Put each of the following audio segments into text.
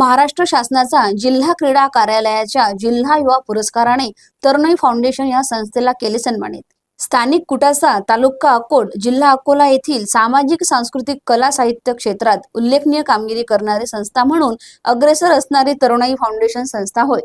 महाराष्ट्र शासनाचा जिल्हा क्रीडा कार्यालयाच्या जिल्हा युवा पुरस्काराने तरुणाई फाउंडेशन या संस्थेला केले सन्मानित. स्थानिक कुटासा तालुका अकोट जिल्हा अकोला येथील सामाजिक सांस्कृतिक कला साहित्य क्षेत्रात उल्लेखनीय कामगिरी करणारी संस्था म्हणून अग्रेसर असणारी तरुणाई फाउंडेशन संस्था होय.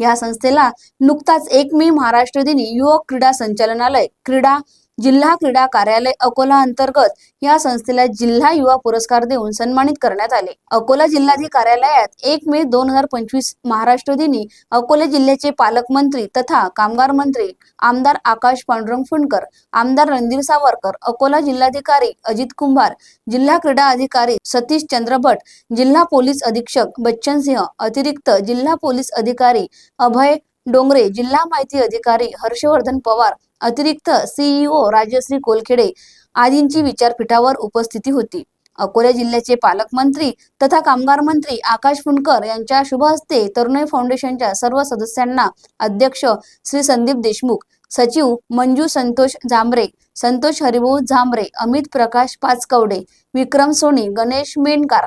या संस्थेला नुकताच एक मे महाराष्ट्र दिनी युवक क्रीडा संचालनालय क्रीडा जिल्हा क्रीडा कार्यालय अकोला अंतर्गत या संस्थेला जिल्हा युवा पुरस्कार देऊन सन्मानित करण्यात आले. अकोला जिल्हाधिकारी कार्यालयात एक मे दोन हजार पंचवीस महाराष्ट्र दिनी अकोला जिल्ह्याचे पालकमंत्री तथा कामगार मंत्री आमदार आकाश पांडुरंग फुंडकर आमदार रणधीर सावरकर अकोला जिल्हाधिकारी अजित कुंभार जिल्हा क्रीडा अधिकारी सतीश चंद्रभट जिल्हा पोलीस अधीक्षक बच्चन सिंह अतिरिक्त जिल्हा पोलीस अधिकारी अभय डोंगरे जिल्हा माहिती अधिकारी हर्षवर्धन पवार अतिरिक्त सीईओ राजश्री कोलखेडे आदींची विचारपीठावर उपस्थिती होती. अकोला जिल्ह्याचे पालकमंत्री तथा कामगार मंत्री आकाश फुंडकर यांच्या शुभ हस्ते तरुणाई फाउंडेशनच्या सर्व सदस्यांना अध्यक्ष श्री संदीप देशमुख सचिव मंजू संतोष जांभरे संतोष हरिभाऊ झांबरे अमित प्रकाश पाचकवडे विक्रम सोनी गणेश मेंढकार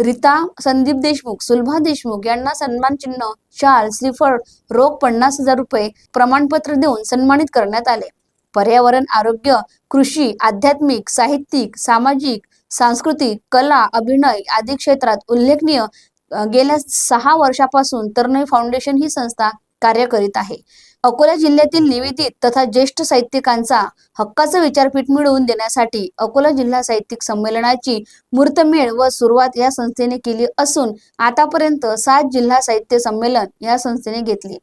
रीता संदीप देशमुख सुलभा देशमुख यांना सन्मान चिन्ह शाल श्रीफळ रोख पन्नास हजार रुपये प्रमाणपत्र देऊन सन्मानित करण्यात आले. पर्यावरण आरोग्य कृषी आध्यात्मिक साहित्यिक सामाजिक सांस्कृतिक कला अभिनय आदी क्षेत्रात उल्लेखनीय गेल्या सहा वर्षापासून तरुणाई फाउंडेशन ही संस्था कार्य करीत आहे. अकोला जिल्ह्यातील निवेदित तथा ज्येष्ठ साहित्यिकांचा हक्काचं विचारपीठ मिळवून देण्यासाठी अकोला जिल्हा साहित्यिक संमेलनाची मूर्तमेळ व सुरुवात या संस्थेने केली असून आतापर्यंत सात जिल्हा साहित्य संमेलन या संस्थेने घेतले.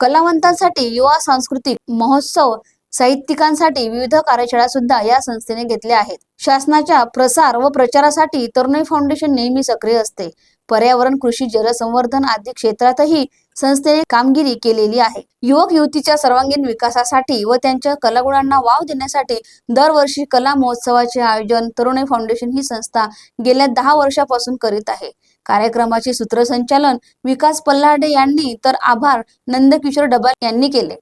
कलावंतांसाठी युवा सांस्कृतिक महोत्सव साहित्यिकांसाठी विविध कार्यशाळा सुद्धा या संस्थेने घेतल्या आहेत. शासनाच्या प्रसार व प्रचारासाठी तरुणाई फाउंडेशन नेहमी सक्रिय असते. पर्यावरण कृषी जलसंवर्धन आदी क्षेत्रातही संस्थेने कामगिरी केलेली आहे. युवक युवतीच्या सर्वांगीण विकासासाठी व त्यांच्या कलागुणांना वाव देण्यासाठी दरवर्षी कला महोत्सवाचे आयोजन तरुणाई फाउंडेशन ही संस्था गेल्या दहा वर्षापासून करीत आहे. कार्यक्रमाचे सूत्रसंचालन विकास पल्लाडे यांनी तर आभार नंदकिशोर डबल यांनी केले.